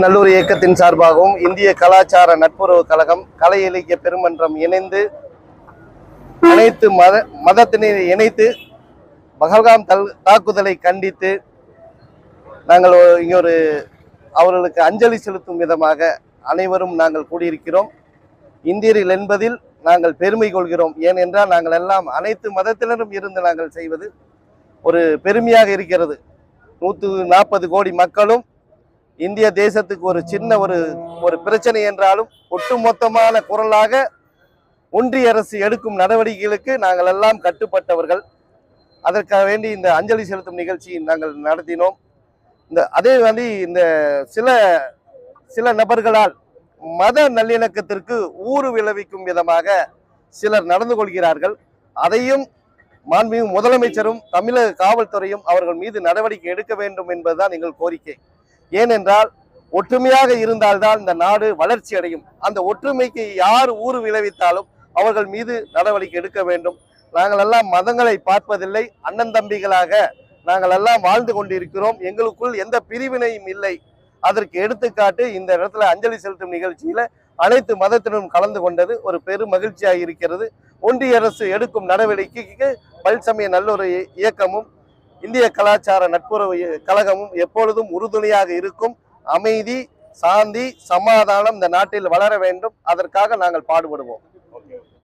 நல்லூர் இயக்கத்தின் சார்பாகவும் இந்திய கலாச்சார நட்புறவு கழகம் கலை இலக்கிய பெருமன்றம் இணைந்து அனைத்து மத மதத்தினை இணைத்து பகல்காம் தல் தாக்குதலை கண்டித்து நாங்கள் இங்கே ஒரு அவர்களுக்கு அஞ்சலி செலுத்தும் விதமாக அனைவரும் நாங்கள் கூடியிருக்கிறோம். இந்தியர்கள் என்பதில் நாங்கள் பெருமை கொள்கிறோம். ஏனென்றால் நாங்கள் எல்லாம் அனைத்து மதத்தினரும் இருந்து நாங்கள் செய்வது ஒரு பெருமையாக இருக்கிறது. நூற்று நாற்பது கோடி மக்களும் இந்திய தேசத்துக்கு ஒரு சின்ன ஒரு ஒரு பிரச்சனை என்றாலும் ஒட்டுமொத்தமான குரலாக ஒன்றிய அரசு எடுக்கும் நடவடிக்கைகளுக்கு நாங்கள் எல்லாம் கட்டுப்பட்டவர்கள். அதற்காக வேண்டி இந்த அஞ்சலி செலுத்தும் நிகழ்ச்சியை நாங்கள் நடத்தினோம். இந்த அதே மாதிரி இந்த சில சில நபர்களால் மத நல்லிணக்கத்திற்கு ஊறு விளைவிக்கும் விதமாக சிலர் நடந்து கொள்கிறார்கள். அதையும் மாண்புமிகு முதலமைச்சரும் தமிழக காவல்துறையும் அவர்கள் மீது நடவடிக்கை எடுக்க வேண்டும் என்பதுதான் எங்கள் கோரிக்கை. ஏனென்றால் ஒற்றுமையாக இருந்தால்தான் இந்த நாடு வளர்ச்சி அடையும். அந்த ஒற்றுமைக்கு யார் ஊறு விளைவித்தாலும் அவர்கள் மீது நடவடிக்கை எடுக்க வேண்டும். நாங்கள் எல்லாம் மதங்களை பார்ப்பதில்லை. அண்ணன் தம்பிகளாக நாங்கள் எல்லாம் வாழ்ந்து கொண்டிருக்கிறோம். எங்களுக்குள் எந்த பிரிவினையும் இல்லை. அதற்கு எடுத்துக்காட்டு இந்த இடத்துல அஞ்சலி செலுத்தும் நிகழ்ச்சியில அனைத்து மதத்தினரும் கலந்து கொண்டது ஒரு பெரும் மகிழ்ச்சியாக இருக்கிறது. ஒன்றிய அரசு எடுக்கும் நடவடிக்கைக்கு பல்சமய நல்லொரு இயக்கமும் இந்திய கலாச்சார நட்புறவு கழகமும் எப்பொழுதும் உறுதுணையாக இருக்கும். அமைதி சாந்தி சமாதானம் இந்த நாட்டில் வளர வேண்டும். அதற்காக நாங்கள் பாடுபடுவோம்.